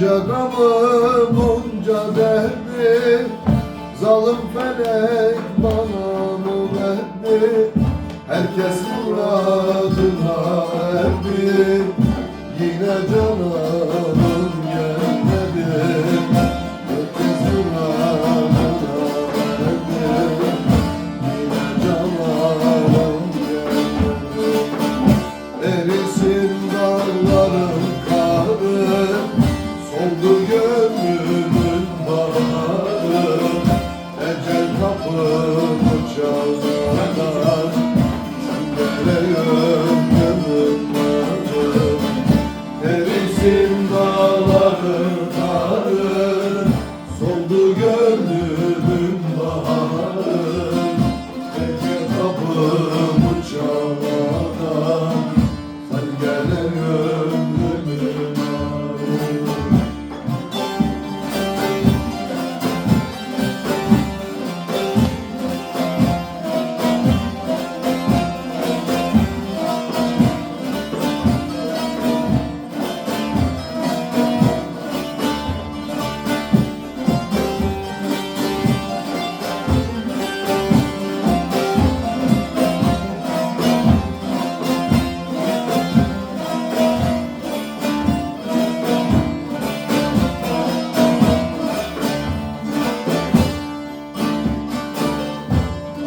Bunca gamı, bunca derdi Zalim felek bana mı verdi Herkes muradına erdi Yine cananım gelmedi. Herkes muradına erdi Yine cananım gelmedi. Erisin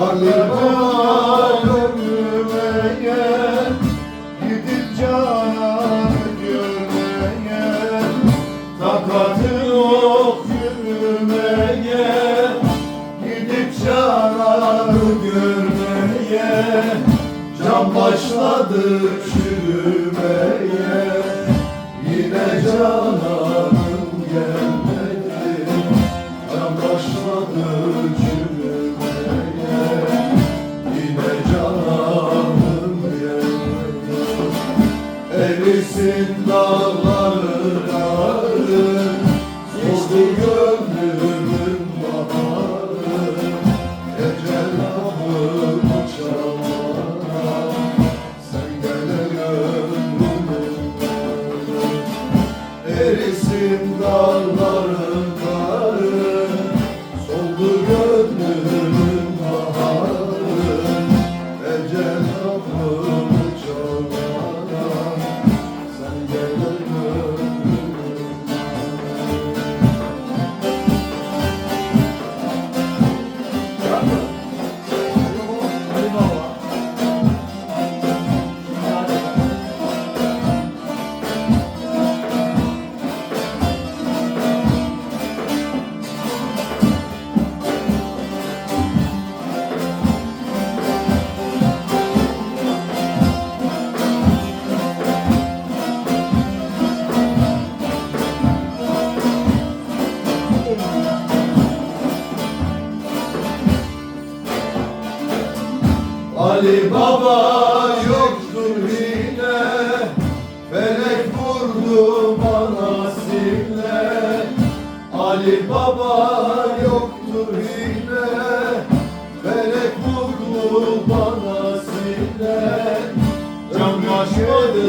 Gönlüme gel Gidip canan görmeye Takatı yok yürüme gel Gidip canan görmeye Can başladı çürümeye Dağları Ali Baba yoktur hile Felek vurdu bana sille. Ali Baba yoktur hile Felek vurdu bana sille. Can başladı